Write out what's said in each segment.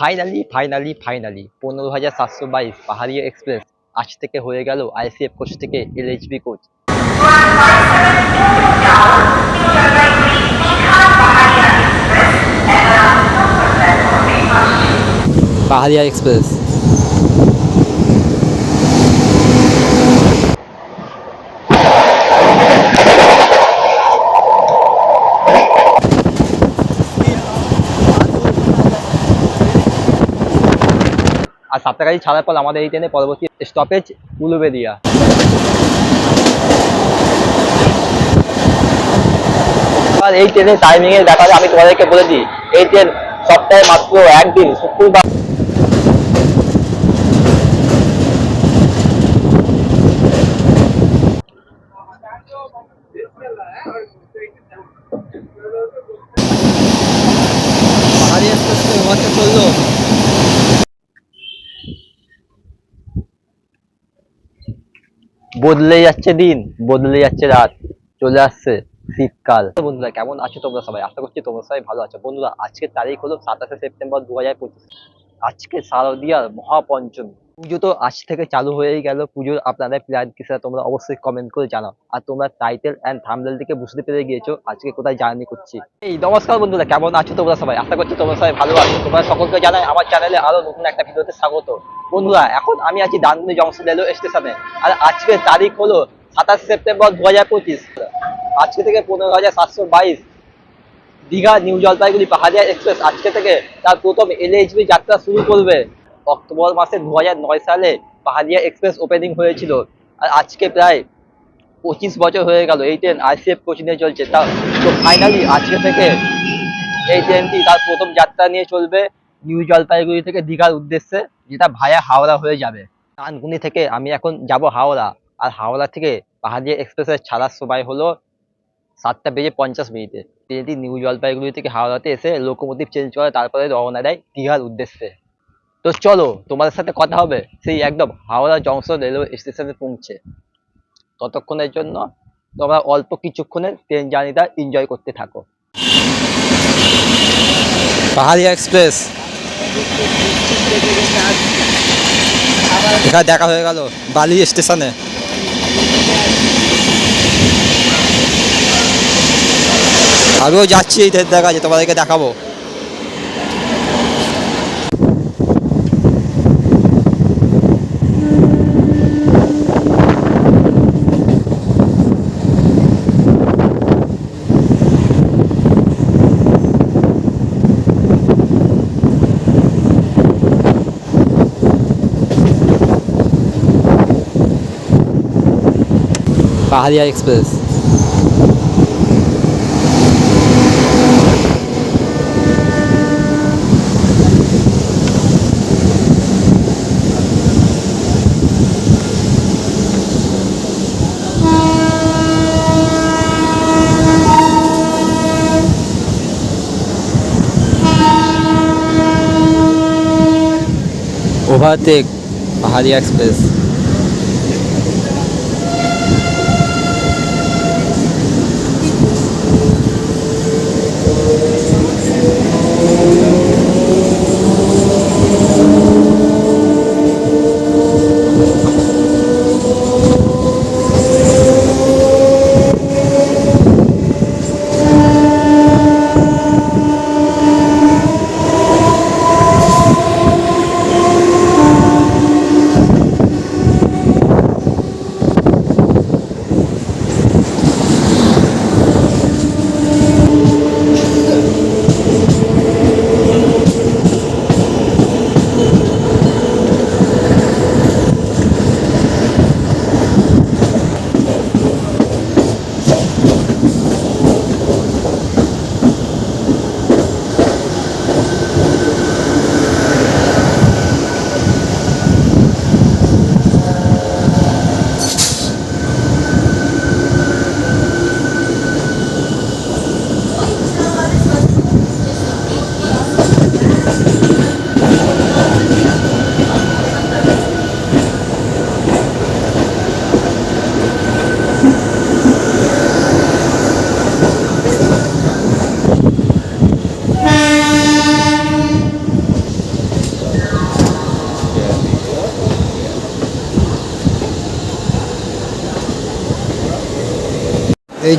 Finally finally finally পনেরো হাজার সাতশো বাইশ পাহাড়িয়া এক্সপ্রেস আজ থেকে হয়ে গেল আইসিএফ কোচ থেকে এলএইচবি কোচ। পাহাড়িয়া এক্সপ্রেস। আর সাতটাকাজি ছাড়ার পর আমাদের এই ট্রেনে পরবর্তী স্টপেজ উলুবেদিয়া এই ট্রেনের টাইমিংয়ের ব্যাপারে আমি তোমাদেরকে বলে দিই, এই ট্রেন সপ্তাহে মাত্র একদিন, শুক্রবার পাহাড়ি এক্সপ্রেস হতে চলল বদলে যাচ্ছে দিন, বদলে যাচ্ছে রাত, চলে আসছে শীতকাল। বন্ধুরা, কেমন আছো তোমরা সবাই? আশা করছি তোমরা সবাই ভালো আছো। বন্ধুরা, আজকের তারিখ হলো সাতাশে সেপ্টেম্বর দু হাজার পঁচিশ। আজকে শারদীয়ার মহাপঞ্চমী। পুজো তো আজ থেকে চালু হয়েই গেল। পুজোর আপনাদের প্ল্যান কি সেটা তোমরা অবশ্যই কমেন্ট করে জানাও। আর তোমরা টাইটেল অ্যান্ড থাম্বনেল থেকে বুঝতে পেরে গিয়েছো আজকে কোথায় জার্নি করছি। এই, নমস্কার বন্ধুরা, কেমন আছো তোমরা সবাই? আশা করছি তোমরা সবাই ভালো আছো। তোমরা সকলকে জানাই আমার চ্যানেলে আরও নতুন একটা ভিডিওতে স্বাগত। বন্ধুরা, এখন আমি আছি ডানকুনি জংশন রেলওয়ে স্টেশনে। আর আজকের তারিখ হলো সাতাশ সেপ্টেম্বর দু হাজার পঁচিশ। আজকে থেকে পনেরো হাজার সাতশো বাইশ। দীঘা, নিউ জলপাইগুড়ি, পাহাড়িয়া এক্সপ্রেস আজকে থেকে তার প্রথম এলএইচবি যাত্রা শুরু করবে। অক্টোবর মাসে দু সালে পাহাড়িয়া এক্সপ্রেস ওপেনিং হয়েছিল। আর আজকে প্রায় পঁচিশ বছর হয়ে গেল এই ট্রেন আইসিএফ কোচিংয়ে চলছে। তা তো ফাইনালি আজকে থেকে এই ট্রেনটি তার প্রথম যাত্রা নিয়ে চলবে নিউ জলপাইগুড়ি থেকে দীঘার উদ্দেশ্যে, যেটা ভায়া হাওড়া হয়ে যাবে। ডানকুনি থেকে আমি এখন যাব হাওড়া। আর হাওড়া থেকে পাহাড়িয়া এক্সপ্রেসের ছাড়ার সময় হলো সাতটা বেজে পঞ্চাশ মিনিটে। ট্রেনটি নিউ জলপাইগুড়ি থেকে হাওড়াতে এসে লোকোমোটিভ চেঞ্জ করে তারপরে রওনা দেয় দীঘার উদ্দেশ্যে। তো চলো, তোমাদের সাথে কথা হবে। সেই একদম হাওড়া জংশন রেলওয়ে স্টেশনে পৌঁছে। ততক্ষণের জন্য তোমরা অল্প কিছুক্ষণের ট্রেন জার্নিটা এনজয় করতে থাকো। পাহাড়িয়া এক্সপ্রেস এখানে দেখা হয়ে গেল বালি স্টেশনে আগেও যাচ্ছি, এই দেখা যে তোমাদেরকে দেখাবো। পাহাড়িয়া এক্সপ্রেস ওভারটেক পাহাড়িয়া এক্সপ্রেস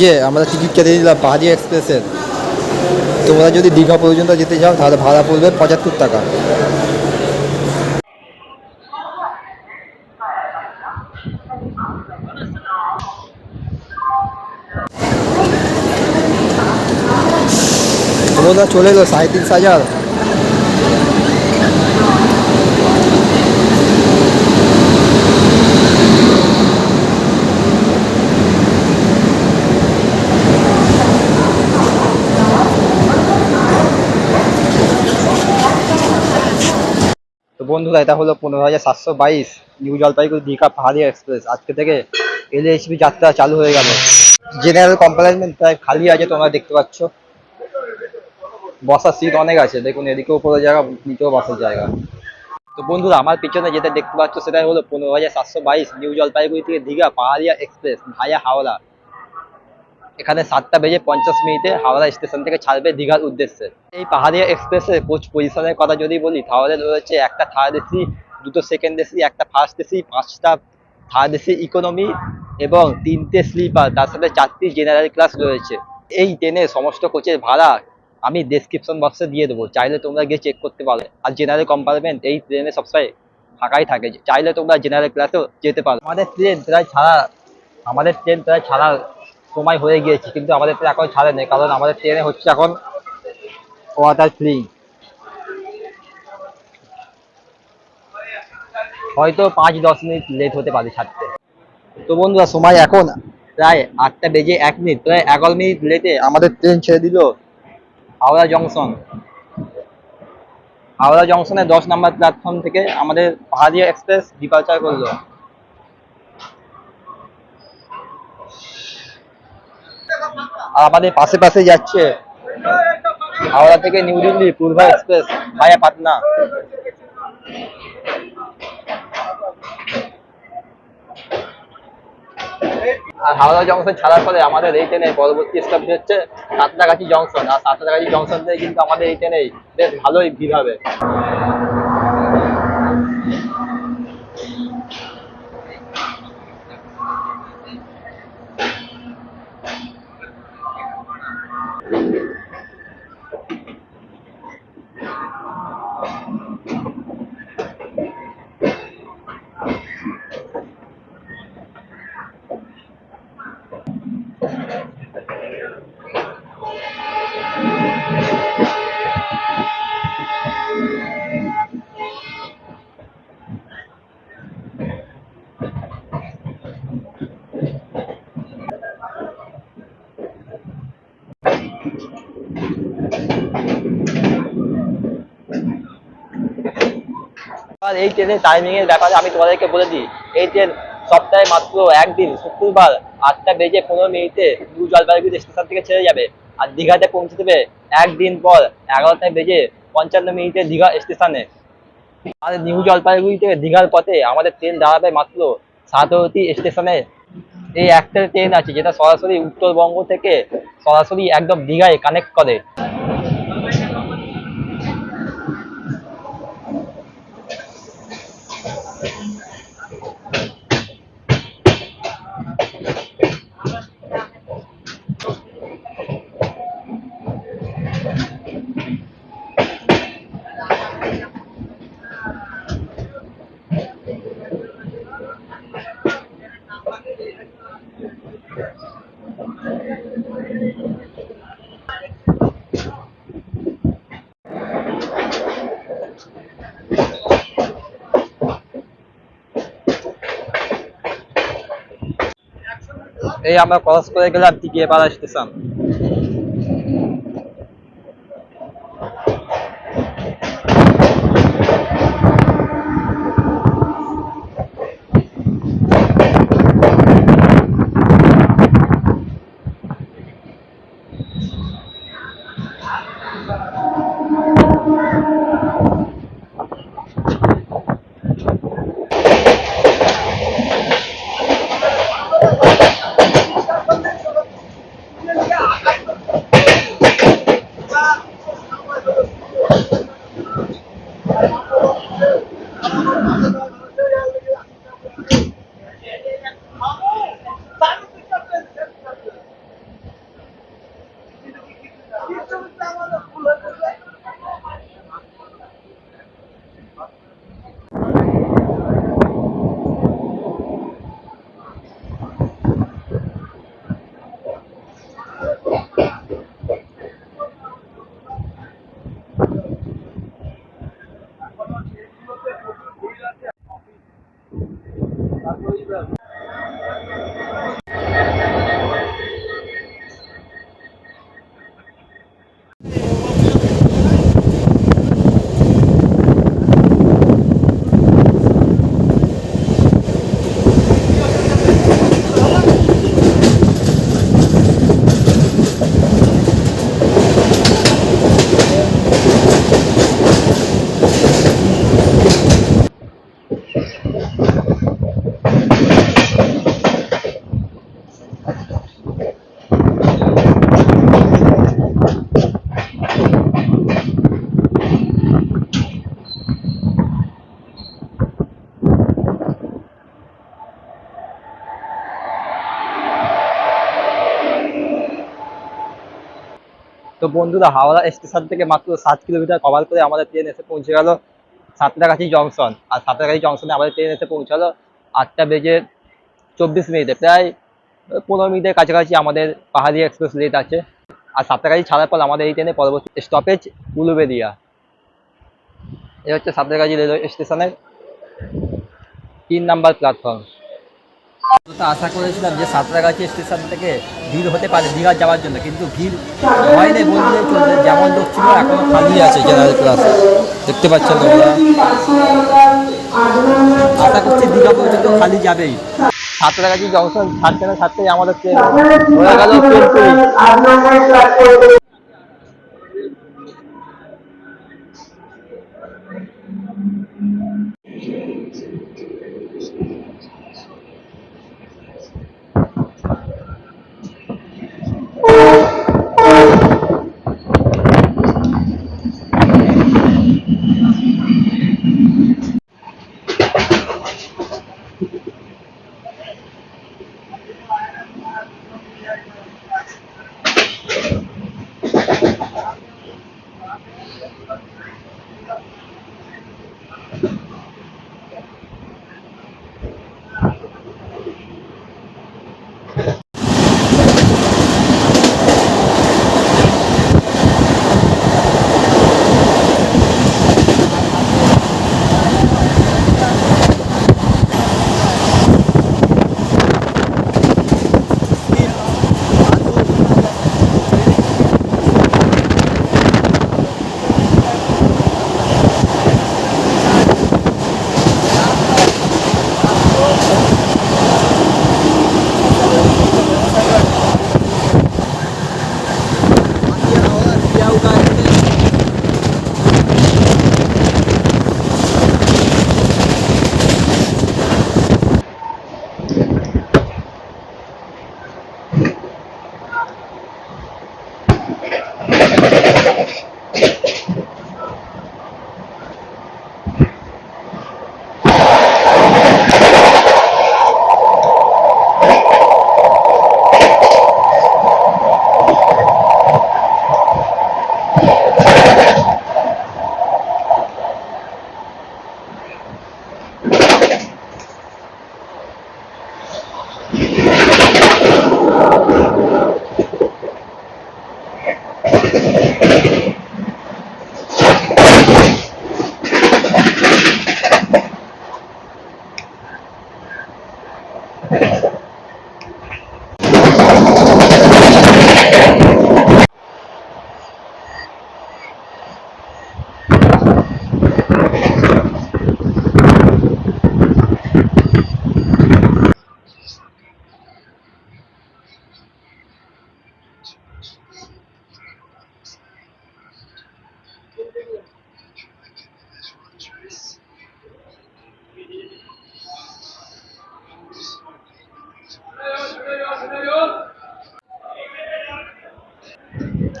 যে আমরা টিকিট কেটে দিলাম পাহাড়ি এক্সপ্রেসের তোমরা যদি দীঘা পর্যন্ত যেতে চাও, তাহলে ভাড়া পড়বে পঁচাত্তর টাকা। তোমরা চলে এলো সাঁত্রিশ হাজার। বন্ধুরা, এটা হলো পনেরো হাজার সাতশো বাইশ নিউ জলপাইগুড়ি দীঘা পাহাড়ি এক্সপ্রেস। আজকে থেকে এলএইচবি যাত্রা চালু হয়ে গেল। জেনারেল কম্পার্টমেন্ট প্রায় খালি আছে, তোমরা দেখতে পাচ্ছ। বসার সিট অনেক আছে, দেখুন এদিকেও উপরে জায়গা, নিচেও বসার জায়গা। তো বন্ধুরা, আমার পিছনে যেটা দেখতে পাচ্ছ, সেটাই হলো পনেরো হাজার সাতশো বাইশ নিউ জলপাইগুড়ি থেকে দীঘা পাহাড়িয়া এক্সপ্রেস ভায়া হাওড়া। এখানে সাতটা বেজে পঞ্চাশ মিনিটে হাওড়া স্টেশন থেকে ছাড়বে দীঘার উদ্দেশ্যে। এই পাহাড়িয়া এক্সপ্রেসের কোচ পজিশনের কথা যদি বলি, তাহলে রয়েছে একটা থার্ড এসি দুটো সেকেন্ড এসি একটা ফার্স্ট এসি পাঁচটা থার্ড এসি ইকোনমি এবং তিনটে স্লিপার তার সাথে চারটি জেনারেল ক্লাস রয়েছে। এই ট্রেনে সমস্ত কোচের ভাড়া আমি ডেসক্রিপশন বক্সে দিয়ে দেবো, চাইলে তোমরা গিয়ে চেক করতে পারো। আর জেনারেল কম্পার্টমেন্ট এই ট্রেনে সবসময় ফাঁকাই থাকে চাইলে তোমরা জেনারেল ক্লাসেও যেতে পারো। আমাদের ট্রেন প্রায় ছাড়া, আমাদের ট্রেন প্রায় ছাড়ার সময় হয়ে গিয়েছে, কিন্তু আমাদের ট্রেন এখন ছাড়ে নেই, কারণ আমাদের ট্রেনে হচ্ছে এখন ওয়াটার ফ্রি হয়তো পাঁচ দশ মিনিট লেট হতে পারে ছাড়তে। তো বন্ধুরা, সময় এখন প্রায় আটটা বেজে এক মিনিট, প্রায় এগারো মিনিট লেটে আমাদের ট্রেন ছেড়ে দিল হাওড়া জংশন হাওড়া জংশনে দশ নম্বর প্ল্যাটফর্ম থেকে আমাদের পাহাড়িয়া এক্সপ্রেস ডিপার্চার করল। আর আমাদের পাশে পাশে যাচ্ছে। হাওড়া থেকে new Delhi, Poorva express, via Patna. আর হাওড়া জংশন ছাড়ার পরে আমাদের এই ট্রেনে পরবর্তী স্টপেজ হচ্ছে সাতটাগাছি জংশন। আর সাতটাগাছি জংশন থেকে কিন্তু আমাদের এই ট্রেনে বেশ ভালোই ভিড় হবে। আর এই ট্রেনের টাইমিং এর ব্যাপারে আমি তোমাদেরকে বলে দিই, এই ট্রেন সপ্তাহে মাত্র একদিন, শুক্রবার আটটা বেজে পনেরো মিনিটে নিউ জলপাইগুড়ি স্টেশন থেকে ছেড়ে যাবে। আর দীঘাতে পৌঁছে দেবে একদিন পর এগারোটায় বেজে পঞ্চান্ন মিনিটে দীঘা স্টেশনে। আর নিউ জলপাইগুড়ি থেকে দীঘার পথে আমাদের ট্রেন দাঁড়াবে মাত্র সাতরতি স্টেশনে। এই একটা ট্রেন আছে যেটা সরাসরি উত্তরবঙ্গ থেকে সরাসরি একদম দীঘায় কানেক্ট করে। এই আমরা ক্রস করে গেলাম টিকিয়েপাড়া স্টেশন বন্ধুরা, হাওড়া স্টেশন থেকে মাত্র সাত কিলোমিটার কভার করে আমাদের ট্রেন এসে পৌঁছে গেল সাঁতরাগাছি জংশন। আর সাঁতরাগাছি জংশনে আমাদের ট্রেন এসে পৌঁছালো আটটা বেজে চব্বিশ মিনিটে। প্রায় পনেরো মিনিটের কাছাকাছি আমাদের পাহাড়ি এক্সপ্রেস লেট আছে। আর সাঁতরাগাছি ছাড়ার পর আমাদের এই ট্রেনে পরবর্তী স্টপেজ উলুবেদিয়া এই হচ্ছে সাঁতরাগাছি রেলওয়ে স্টেশনের তিন নাম্বার প্ল্যাটফর্ম তো আশা করেছিলাম যে সাঁতরাগাছি স্টেশন থেকে ভিড় হতে পারে দীঘা যাওয়ার জন্য কিন্তু ভিড় হয়নি বললেই চলবে। যেমন লোক ছিল এখনও খালি আছে জেনারেল ক্লাস দেখতে পাচ্ছেন তোমরা। আশা করছি দীঘা পর্যন্ত খালি যাবেই। সাঁতরাগাছি জংশন ছাড়তে না ছাড়তেই আমাদের ট্রেন হয়ে গেল।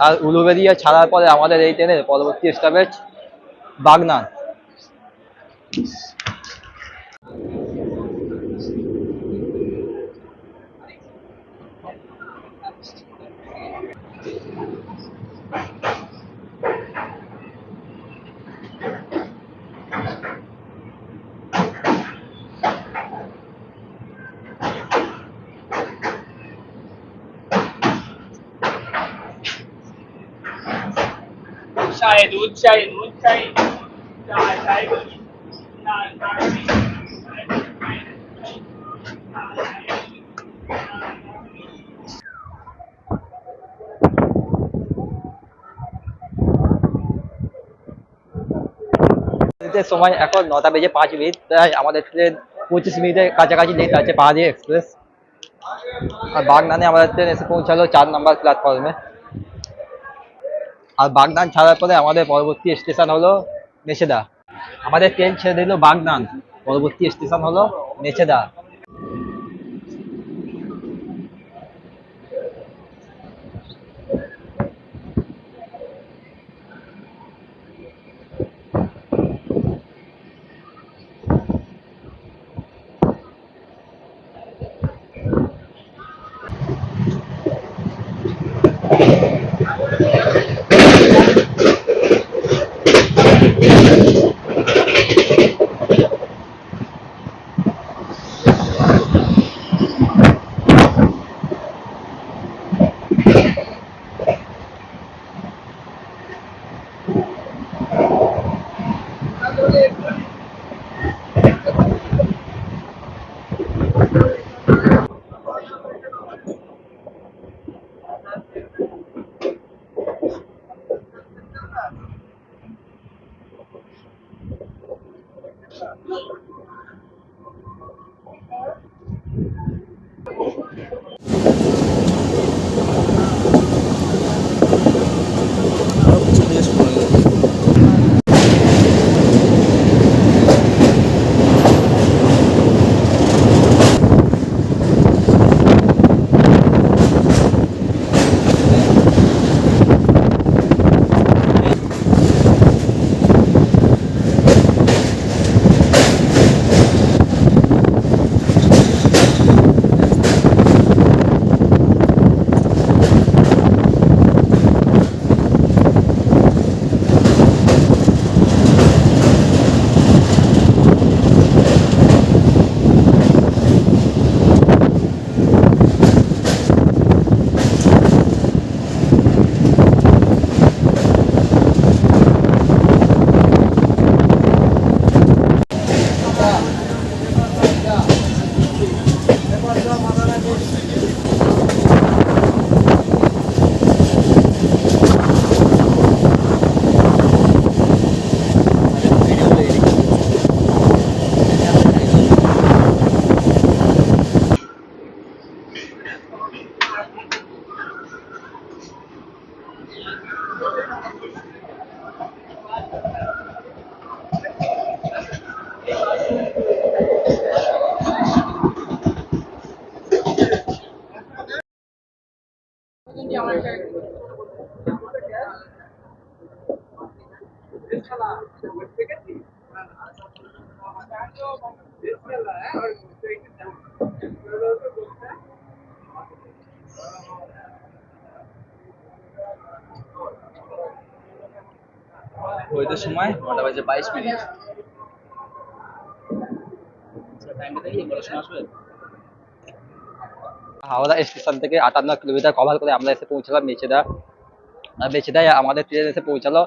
আর উলুবেরিয়া ছাড়ার পরে আমাদের এই ট্রেনের পরবর্তী স্টপেজ বাগনান। चाय दूध चाय दूध चाय चाय चाय चाय चाय ট্রেনের সময় এখন নটা বেজে পাঁচ মিনিট প্রায় আমাদের ট্রেন পঁচিশ মিনিটের কাছাকাছি লেট আছে পাহাড়ি এক্সপ্রেস আর বাগনানে আমাদের ট্রেন এসে পৌঁছালো চার নম্বর প্ল্যাটফর্মে আর বাগদান ছাড়ার পরে আমাদের পরবর্তী স্টেশন হলো মেছেদা আমাদের ট্রেন ছেড়ে দিল বাগদান পরবর্তী স্টেশন হলো মেছেদা বাইশ মিনিট। আসবে। হাওড়া স্টেশন থেকে আটান্ন কিলোমিটার কভার করে আমরা এসে পৌঁছালাম মেচেদা মেচেদায় আমাদের ট্রেন এসে পৌঁছালো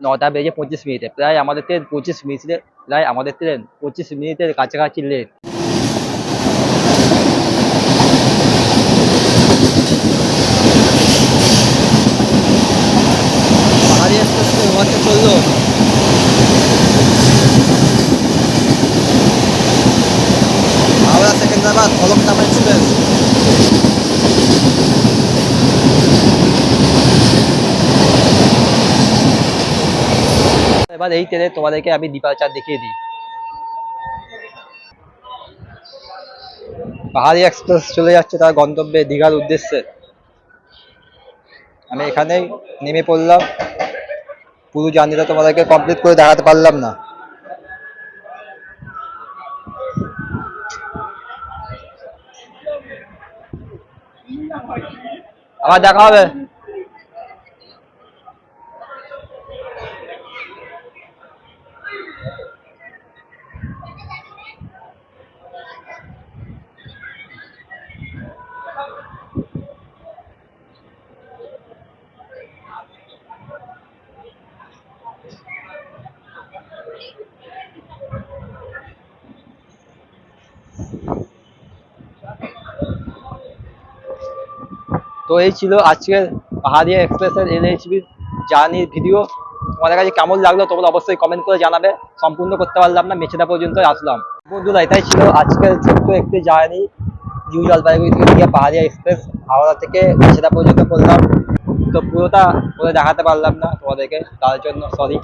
নটা বেজে পঁচিশ মিনিটে। প্রায় আমাদের ট্রেন পঁচিশ মিনিটে, প্রায় আমাদের ট্রেন পঁচিশ মিনিটের কাছাকাছি লেট। পাহাড়ি ওভারকে চলল। সেকেন্দ্রাবাদ ফলকনামা এক্সপ্রেস এবার এই ট্রেনে তোমাদেরকে আমি ডিপার্চার দেখিয়ে দিই। পাহাড়ি এক্সপ্রেস চলে যাচ্ছে তার গন্তব্যে, দীঘার উদ্দেশ্যে। আমি এখানেই নেমে পড়লাম। পুরো জার্নিটা তোমাদেরকে কমপ্লিট করে দেখাতে পারলাম না। আবার দেখা হবে তো এই ছিল আজকের পাহাড়িয়া এক্সপ্রেসের এনএইচবি জার্নির ভিডিও। তোমাদের কাছে কেমন লাগল তোমরা অবশ্যই কমেন্ট করে জানাবে। সম্পূর্ণ করতে পারলাম না মেছেদা পর্যন্ত আসলাম। বন্ধুরা, এটাই ছিল আজকের ছোট্ট একটি জার্নি নিউ জলপাইগুড়ি থেকে দীঘা পাহাড়িয়া এক্সপ্রেস, হাওড়া থেকে মেছেদা পর্যন্ত করলাম। তো পুরোটা করে দেখাতে পারলাম না তোমাদেরকে, তার জন্য সরি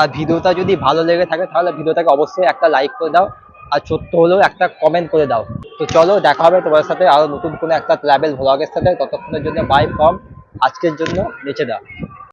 আর ভিডিওটা যদি ভালো লেগে থাকে, তাহলে ভিডিওটাকে অবশ্যই একটা লাইক করে দাও। আর ছোট্ট হলেও একটা কমেন্ট করে দাও। তো চলো, দেখা হবে তোমার সাথে আরও নতুন কোনো একটা ট্রাভেল ভ্লগের সাথে। ততক্ষণের জন্য বাই ফ্রম আজকের জন্য বেঁচে দাও।